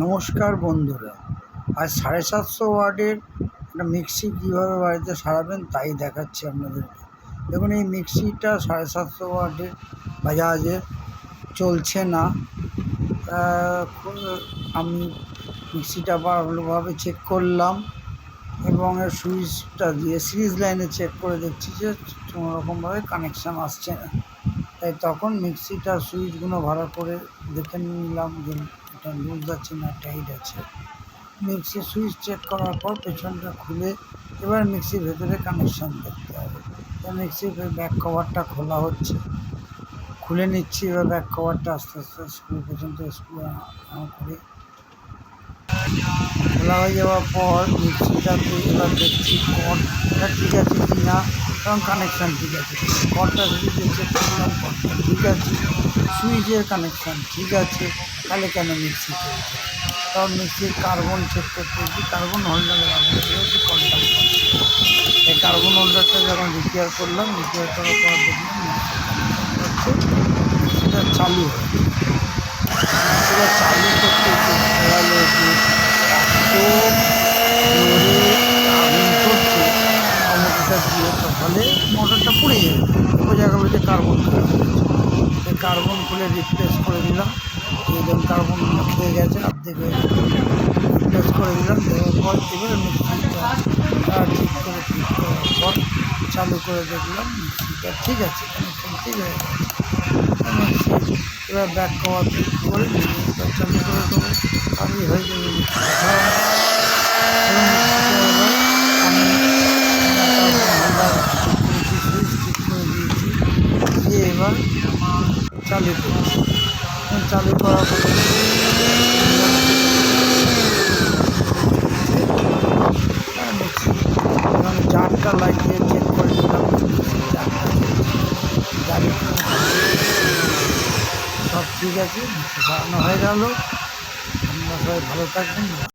নমস্কার বন্ধুরা, আজ সাড়ে সাতশো ওয়াটের একটা মিক্সি কীভাবে বাড়িতে সারাবেন তাই দেখাচ্ছি আপনাদেরকে। দেখুন, এই মিক্সিটা সাড়ে সাতশো ওয়াটের বাজাজের চলছে না। আমি মিক্সিটা ভালোভাবে চেক করলাম এবং এর সুইচটা দিয়ে সিরিজ লাইনে চেক করে দেখছি যে কোনো রকমভাবে কানেকশান আসছে না। তাই তখন মিক্সিটার সুইচগুলো ভালো করে দেখে নিলাম এটা লুজ আছে না টাইট আছে। মিক্সির সুইচ চেক করার পর পেছনটা খুলে এবার মিক্সির ভেতরে কানেকশান দেখতে হবে। তো মিক্সির ব্যাক কভারটা খোলা হচ্ছে। খুলে নিচ্ছি, এবার ব্যাক কভারটা আস্তে আস্তে স্ক্রু পর্যন্ত স্ক্রু করে। খোলা হয়ে যাওয়ার পর মিক্সিটাতে এবার দেখছি কর্ডটা ঠিক আছে কি না এবং কানেকশান ঠিক আছে। কর্ডটা ঠিক আছে। সুইচের কানেকশান ঠিক আছে। তাহলে কেন মিক্সি চলছে? মিক্সির কার্বন চেক করতে কার্বন হোল্ডার লাগাতে কন্ট্যাক্ট এই কার্বন হোল্ডারটা যখন রিপেয়ার করলাম রিপেয়ার করার পর দেখলাম সেটা চালু হয় এবার চালু করতে একটু খেয়াল হয়েছে এত জোরে আগুন চলছে মোটরটা দিয়ে তাহলে মোটরটা পুড়ে যাবে। বোঝা গেলো যে কার্বন এই কার্বন খুলে রিপ্লেস করে দিলাম। এইরকম কার্বন খেয়ে গেছে, অর্ধেক হয়ে রিপ্লেস করে দিলাম। দেওয়ার পর এবারে ঠিক করে ঠিক করার পর চালু করে দেখলাম মিক্সিটা ঠিক আছে ঠিক হয়ে গেছে। এবার ব্যাক কভার করে মিক্সিটা চালু করে দেবো। আমি হয়ে যাবে মিক্সিটা এবং মিক্সিটা এবার আমি সুইচ ঠিক করে দিয়েছি দিয়ে এবার চালু চালু করার জারটা লাগিয়ে চেক করে দিলাম সব ঠিক আছে সারানো হয়ে গেল। আপনারা সবাই ভালো থাকবেন।